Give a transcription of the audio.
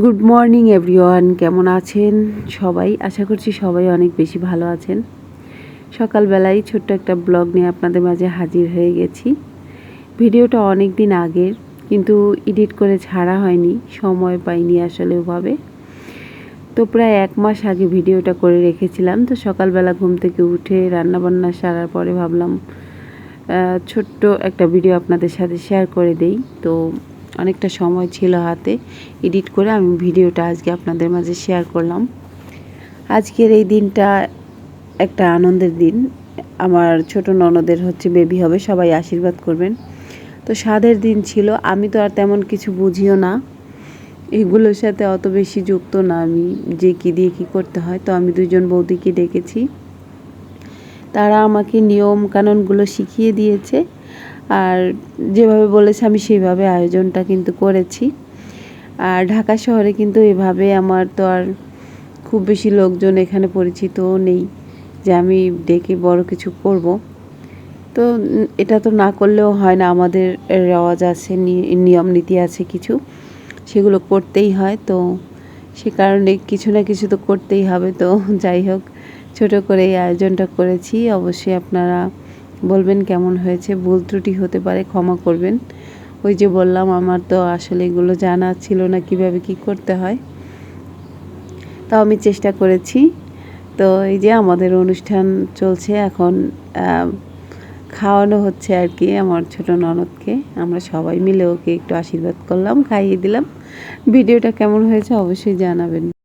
Good morning everyone কেমন আছেন সবাই? আশা করছি সবাই অনেক বেশি ভালো আছেন। সকালবেলায় ছোট্ট একটা ব্লগ নিয়ে আপনাদের মাঝে হাজির হয়ে গেছি। ভিডিওটা অনেক দিন আগের, কিন্তু এডিট করে ছাড়া হয়নি, সময় পাইনি আসলে ওভাবে। তো প্রায় এক মাস আগে ভিডিওটা করে রেখেছিলাম, তো সকালবেলা ঘুম থেকে উঠে রান্নাবান্না সারার পরে ভাবলাম ছোট্ট একটা ভিডিও আপনাদের সাথে শেয়ার করে দেই। তো অনেকটা সময় ছিল হাতে, এডিট করে আমি ভিডিওটা আজকে আপনাদের মাঝে শেয়ার করলাম। আজকের এই দিনটা একটা আনন্দের দিন। আমার ছোট ননদের হচ্ছে বেবি হবে, সবাই আশীর্বাদ করবেন। তো স্বাদের দিন ছিল, আমি তো আর তেমন কিছু বুঝিও না। এগুলোর সাথে অত বেশি যুক্ত না আমি, যে কী দিয়ে কী করতে হয়। তো আমি দুজন বৌদিকে ডেকেছি। তারা আমাকে নিয়ম কানুনগুলো শিখিয়ে দিয়েছে। আর যেভাবে বলেছে আমি সেইভাবে আয়োজনটা কিন্তু করেছি। আর ঢাকা শহরে কিন্তু এভাবে আমার তো আর খুব বেশি লোকজন এখানে পরিচিতও নেই যে আমি ডেকে বড় কিছু করব। তো এটা তো না করলেও হয় না, আমাদের রেওয়াজ আছে নিয়ম নীতি আছে কিছু, সেগুলো করতেই হয়। তো সে কারণে কিছু না কিছু তো করতেই হবে। তো যাই হোক, ছোট করে এই আয়োজনটা করেছি। অবশ্যই আপনারা বলবেন কেমন হয়েছে, ভুল ত্রুটি হতে পারে, ক্ষমা করবেন। ওই যে বললাম, আমার তো আসলে এগুলো জানা ছিল না কীভাবে কি করতে হয়। তাও আমি চেষ্টা করেছি। তো এই যে আমাদের অনুষ্ঠান চলছে এখন খাওয়ানো হচ্ছে আর কি আমার ছোট ননদকে। আমরা সবাই মিলে ওকে একটু আশীর্বাদ করলাম, খাইয়ে দিলাম। ভিডিওটা কেমন হয়েছে অবশ্যই জানাবেন।